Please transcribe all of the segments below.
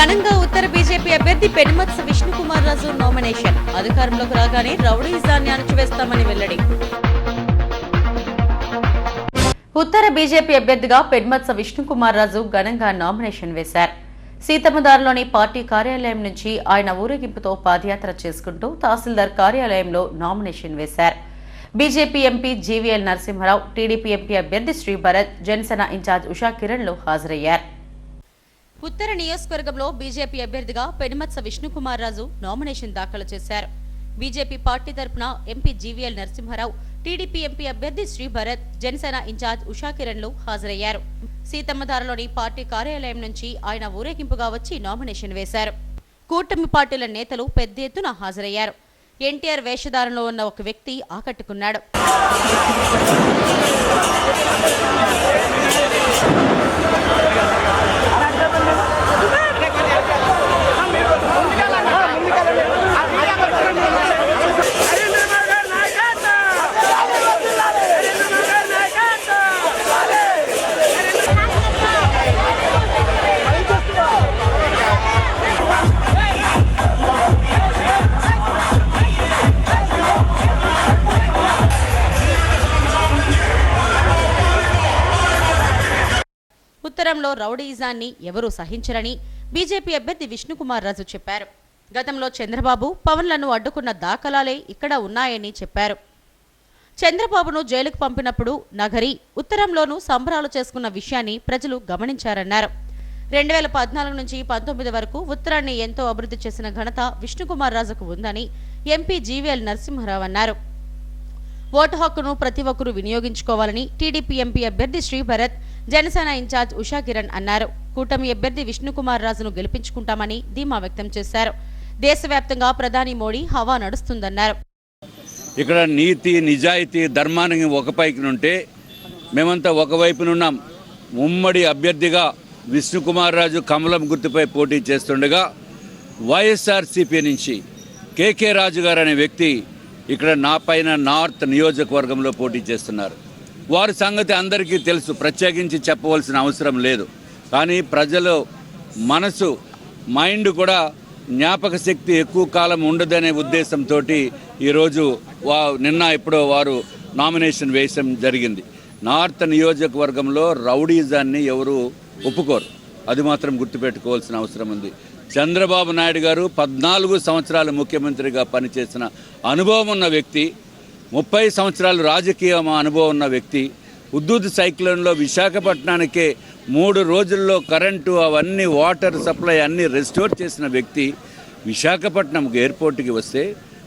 ఘనంగా ఉత్తర బీజేపీ అభ్యర్థి పెనుమత్స విష్ణుకుమార్ రాజు నామినేషన్. అధికారంలోకి రాగానే రౌడీజాన్ని అణచివేస్తామని వెల్లడి. ఉత్తర బీజేపీ అభ్యర్థిగా పెనుమత్స విష్ణుకుమార్ రాజు ఘనంగా నామినేషన్ వేశారు. సీతమ్మదారులోని పార్టీ కార్యాలయం నుంచి ఆయన ఊరేగింపుతో పాదయాత్ర చేసుకుంటూ తహసీల్దార్ కార్యాలయంలో నామినేషన్ వేశారు. BJP MP GVL Narasimha Rao TDP MP అభ్యర్థి శ్రీ భరత్ జనసేన ఇన్ఛార్జ్ ఉషా కిరణ్లు హాజరయ్యారు. ఉత్తర నియోజకవర్గంలో బీజేపీ అభ్యర్థిగా పెనుమత్స విష్ణుకుమార్ రాజు నామినేషన్ దాఖలు చేశారు. బీజేపీ పార్టీ తరపున MP GVL Narasimha Rao TDP MP అభ్యర్థి శ్రీ భరత్ జనసేన ఇన్ఛార్జ్ ఉషా కిరణ్లు హాజరయ్యారు సీతమ్మధారలోని పార్టీ కార్యాలయం నుంచి ఆయన ఊరేగింపుగా వచ్చి నామినేషన్ వేశారు. కూటమి పార్టీల నేతలు పెద్ద ఎత్తున హాజరయ్యారు. ఎన్టీఆర్ వేషధారణలో ఉన్న ఒక వ్యక్తి ఆకట్టుకున్నాడు. ఉత్తరంలో రౌడీయిజాన్ని ఎవరూ సహించరని బీజేపీ అభ్యర్థి విష్ణుకుమార్ రాజు చెప్పారు. గతంలో చంద్రబాబు పవన్లను అడ్డుకున్న దాఖలాలే ఇక్కడ ఉన్నాయని చెప్పారు. చంద్రబాబును జైలుకు పంపినప్పుడు నగరి ఉత్తరంలోనూ సంబరాలు చేసుకున్న విషయాన్ని ప్రజలు గమనించారన్నారు. రెండు వేల పద్నాలుగు నుంచి పంతొమ్మిది వరకు ఉత్తరాన్ని ఎంతో అభివృద్ధి చేసిన ఘనత విష్ణుకుమార్ రాజుకు ఉందని ఎంపీ జీవీఎల్ నరసింహారావు అన్నారు. ఓటు హక్కును ప్రతి ఒక్కరూ వినియోగించుకోవాలని టీడీపీ ఎంపీ అభ్యర్థి శ్రీ భరత్ జనసేన ఇన్ఛార్జ్ ఉషా కిరణ్ అన్నారు. కూటమి అభ్యర్థి విష్ణుకుమార్ రాజును గెలిపించుకుంటామని ధీమా వ్యక్తం చేశారు. దేశవ్యాప్తంగా ప్రధాని మోడీ హవా నడుస్తుందన్నారు. ఇక్కడ నీతి నిజాయితీ ధర్మానికి ఒక పైకి ఉంటే మేమంతా ఒకవైపునున్నాం ఉమ్మడి అభ్యర్థిగా విష్ణుకుమార్ రాజు కమలం గుర్తుపై పోటీ చేస్తుండగా వైఎస్ఆర్సీపీ నుంచి కేకే రాజు గారు అనే వ్యక్తి ఇక్కడ నా పైన నార్త్ నియోజకవర్గంలో పోటీ చేస్తున్నారు. వారి సంగతి అందరికీ తెలుసు. ప్రత్యేకించి చెప్పవలసిన అవసరం లేదు. కానీ ప్రజలు మనసు మైండ్ కూడా జ్ఞాపక శక్తి ఎక్కువ కాలం ఉండదనే ఉద్దేశంతో ఈరోజు వా నిన్న ఎప్పుడో వారు నామినేషన్ వేయడం జరిగింది. నార్త్ నియోజకవర్గంలో రౌడీజాన్ని ఎవరు ఒప్పుకోరు. అది మాత్రం గుర్తుపెట్టుకోవాల్సిన అవసరం ఉంది. చంద్రబాబు నాయుడు గారు పద్నాలుగు సంవత్సరాలు ముఖ్యమంత్రిగా పనిచేసిన అనుభవం ఉన్న వ్యక్తి. ముప్పై సంవత్సరాలు రాజకీయ అనుభవం ఉన్న వ్యక్తి. ఉద్దూత్ సైక్లోన్లో విశాఖపట్నానికే మూడు రోజుల్లో కరెంటు అవన్నీ వాటర్ సప్లై అన్నీ రెస్టోర్ చేసిన వ్యక్తి. విశాఖపట్నం ఎయిర్పోర్ట్కి వస్తే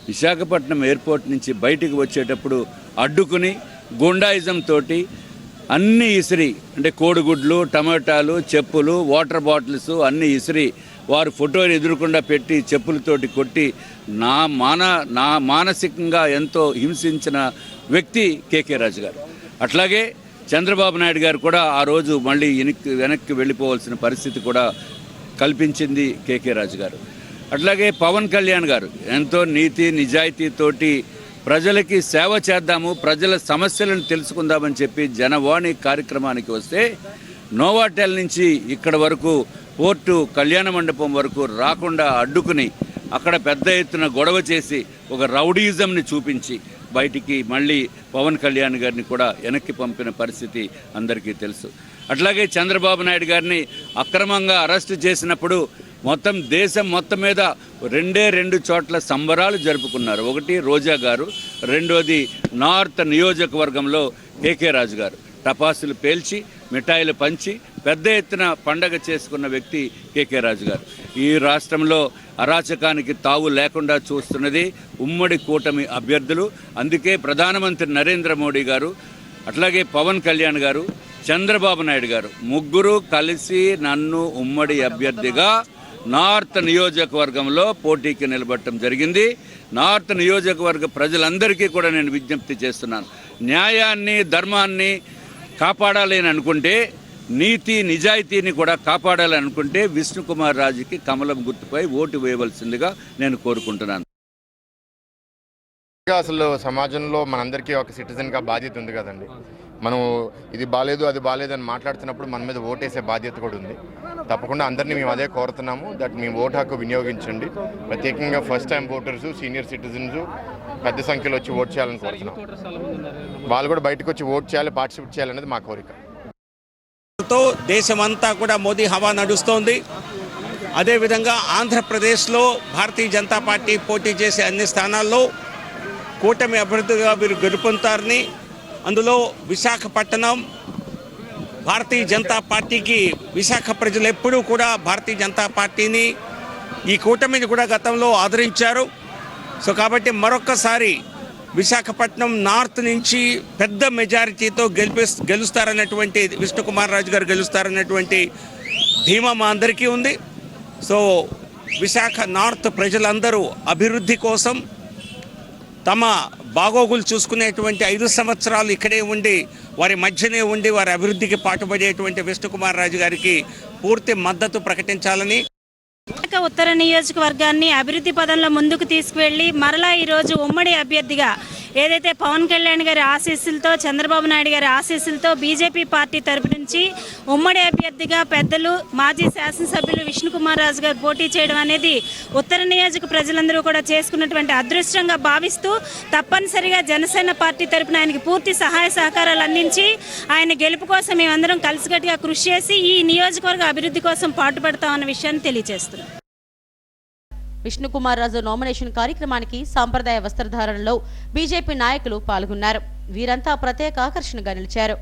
విశాఖపట్నం ఎయిర్పోర్ట్ నుంచి బయటికి వచ్చేటప్పుడు అడ్డుకుని గుండాయిజం తోటి అన్ని ఇసిరి. అంటే కోడిగుడ్లు టమాటాలు చెప్పులు వాటర్ బాటిల్స్ అన్ని ఇసిరి. వారు ఫోటోలు ఎదురకుండా పెట్టి చెప్పులతోటి కొట్టి నా మాన నా మానసికంగా ఎంతో హింసించిన వ్యక్తి కేకే రాజు గారు అట్లాగే చంద్రబాబు నాయుడు గారు కూడా ఆ రోజు మళ్ళీ వెనక్కి వెనక్కి వెళ్ళిపోవాల్సిన పరిస్థితి కూడా కల్పించింది కేకే రాజు గారు అట్లాగే పవన్ కళ్యాణ్ గారు ఎంతో నీతి నిజాయితీతోటి ప్రజలకి సేవ చేద్దాము ప్రజల సమస్యలను తెలుసుకుందామని చెప్పి జనవాణి కార్యక్రమానికి వస్తే నోవాటెల్ నుంచి ఇక్కడ వరకు పోర్టు కళ్యాణ మండపం వరకు రాకుండా అడ్డుకుని అక్కడ పెద్ద ఎత్తున గొడవ చేసి ఒక రౌడీజంని చూపించి బయటికి మళ్ళీ పవన్ కళ్యాణ్ గారిని కూడా వెనక్కి పంపిన పరిస్థితి అందరికీ తెలుసు. అట్లాగే చంద్రబాబు నాయుడు గారిని అక్రమంగా అరెస్టు చేసినప్పుడు మొత్తం దేశం మొత్తం మీద రెండే రెండు చోట్ల సంబరాలు జరుపుకున్నారు. ఒకటి రోజా గారు రెండోది నార్త్ నియోజకవర్గంలో కేకే రాజు గారు. టపాసులు పేల్చి మిఠాయిలు పంచి పెద్ద ఎత్తున పండగ చేసుకున్న వ్యక్తి కేకే రాజు గారు. ఈ రాష్ట్రంలో అరాచకానికి తావు లేకుండా చూస్తున్నది ఉమ్మడి కూటమి అభ్యర్థులు. అందుకే ప్రధానమంత్రి నరేంద్ర మోడీ గారు అట్లాగే పవన్ కళ్యాణ్ గారు చంద్రబాబు నాయుడు గారు ముగ్గురు కలిసి నన్ను ఉమ్మడి అభ్యర్థిగా నార్త్ నియోజకవర్గంలో పోటీకి నిలబడటం జరిగింది. నార్త్ నియోజకవర్గ ప్రజలందరికీ కూడా నేను విజ్ఞప్తి చేస్తున్నాను. న్యాయాన్ని ధర్మాన్ని కాపాడాలి అని అనుకుంటే నీతి నిజాయితీని కూడా కాపాడాలి అనుకుంటే విష్ణుకుమార్ రాజుకి కమలం గుర్తుపై ఓటు వేయవలసిందిగా నేను కోరుకుంటున్నాను. అసలు సమాజంలో మనందరికీ ఒక సిటిజన్గా బాధ్యత ఉంది కదండి. మనం ఇది బాగాలేదు అది బాగాలేదు అని మాట్లాడుతున్నప్పుడు మన మీద ఓటేసే బాధ్యత కూడా ఉంది. తప్పకుండా అందరినీ మేము అదే కోరుతున్నాము దట్ మీ ఓటు హక్కు వినియోగించండి. ప్రత్యేకంగా first time voters senior citizens పెద్ద సంఖ్యలో వచ్చి ఓట్ చేయాలని కోరుతున్నాం. వాళ్ళు కూడా బయటకు వచ్చి ఓట్ చేయాలి పార్టిసిపేట్ చేయాలనేది మా కోరిక. తో దేశమంతా కూడా మోదీ హవా నడుస్తోంది. అదేవిధంగా ఆంధ్రప్రదేశ్లో భారతీయ జనతా పార్టీ పోటీ చేసే అన్ని స్థానాల్లో కూటమి అభ్యర్థిగా వీరు గెలుపొందుతారని అందులో విశాఖపట్నం భారతీయ జనతా పార్టీకి విశాఖ ప్రజలు ఎప్పుడూ కూడా భారతీయ జనతా పార్టీని ఈ కూటమిని కూడా గతంలో ఆదరించారు. సో కాబట్టి మరొక్కసారి విశాఖపట్నం నార్త్ నుంచి పెద్ద మెజారిటీతో గెలిపి గెలుస్తారన్నటువంటి విష్ణుకుమార్ రాజు గారు గెలుస్తారన్నటువంటి ధీమా మా అందరికీ ఉంది. సో విశాఖ నార్త్ ప్రజలందరూ అభివృద్ధి కోసం తమ బాగోగులు చూసుకునేటువంటి ఐదు సంవత్సరాలు ఇక్కడే ఉండి వారి మధ్యనే ఉండి వారి అభివృద్ధికి పాటుపడేటువంటి విష్ణుకుమార్ రాజు గారికి పూర్తి మద్దతు ప్రకటించాలని ఉత్తర నియోజకవర్గాన్ని అభివృద్ధి పదంలో ముందుకు తీసుకువెళ్ళి మరలా ఈరోజు ఉమ్మడి అభ్యర్థిగా ఏదైతే పవన్ కళ్యాణ్ గారి ఆశీస్సులతో చంద్రబాబు నాయుడు గారి ఆశీస్సులతో బీజేపీ పార్టీ తరపు నుంచి ఉమ్మడి అభ్యర్థిగా పెద్దలు మాజీ శాసనసభ్యులు విష్ణుకుమార్ రాజు గారు పోటీ చేయడం అనేది ఉత్తర నియోజక ప్రజలందరూ కూడా చేసుకున్నటువంటి అదృష్టంగా భావిస్తూ తప్పనిసరిగా జనసేన పార్టీ తరపున ఆయనకి పూర్తి సహాయ సహకారాలు అందించి ఆయన గెలుపు కోసం మేమందరం కలిసికట్టుగా కృషి చేసి ఈ నియోజకవర్గ అభివృద్ధి కోసం పాటుపడతామన్న విషయాన్ని తెలియజేస్తున్నాం. విష్ణుకుమార్ రాజు నామినేషన్ కార్యక్రమానికి సాంప్రదాయ వస్త్రధారణలో బీజేపీ నాయకులు పాల్గొన్నారు. వీరంతా ప్రత్యేక ఆకర్షణగా నిలిచారు.